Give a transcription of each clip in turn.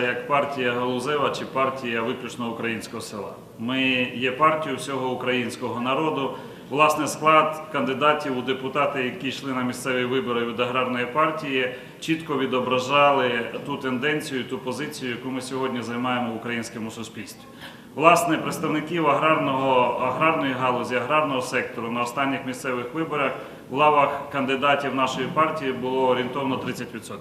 як партія Галузева чи партія виключно українського села. Ми є партією всього українського народу. Власне, склад кандидатів у депутати, які йшли на місцеві вибори від аграрної партії, чітко відображали ту тенденцію, ту позицію, яку ми сьогодні займаємо в українському суспільстві. Власне, представників аграрного, аграрної галузі, аграрного сектору на останніх місцевих виборах в лавах кандидатів нашої партії було орієнтовно 30%.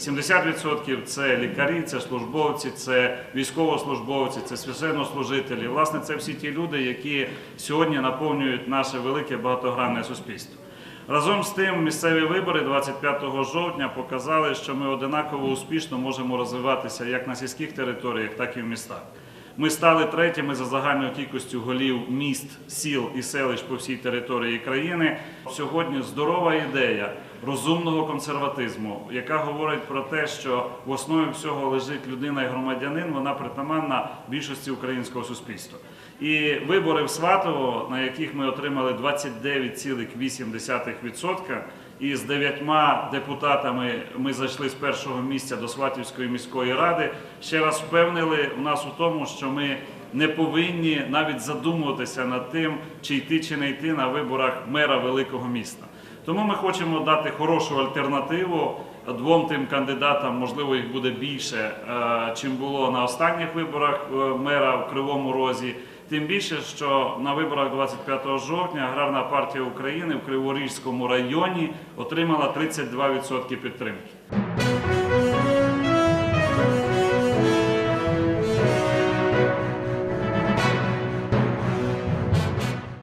70% це лікарі, це службовці, це військовослужбовці, це священнослужителі. Власне, це всі ті люди, які сьогодні наповнюють наше велике багатогранне суспільство. Разом з тим, місцеві вибори 25 жовтня показали, що ми одинаково успішно можемо розвиватися як на сільських територіях, так і в містах. Ми стали третіми за загальною кількістю голів міст, сіл і селищ по всій території країни. Сьогодні здорова ідея розумного консерватизму, яка говорить про те, що в основі всього лежить людина і громадянин, вона притаманна більшості українського суспільства. І вибори в Сватово, на яких ми отримали 29,8%, і з дев'ятьма депутатами ми зайшли з першого місця до Сватівської міської ради. Ще раз впевнили в нас у тому, що ми не повинні навіть задумуватися над тим, чи йти чи не йти на виборах мера великого міста. Тому ми хочемо дати хорошу альтернативу двом тим кандидатам. Можливо, їх буде більше, е, чим було на останніх виборах е, мера в Кривому Розі. Тим більше, що на виборах 25 жовтня аграрна партія України в Криворізькому районі отримала 32% підтримки.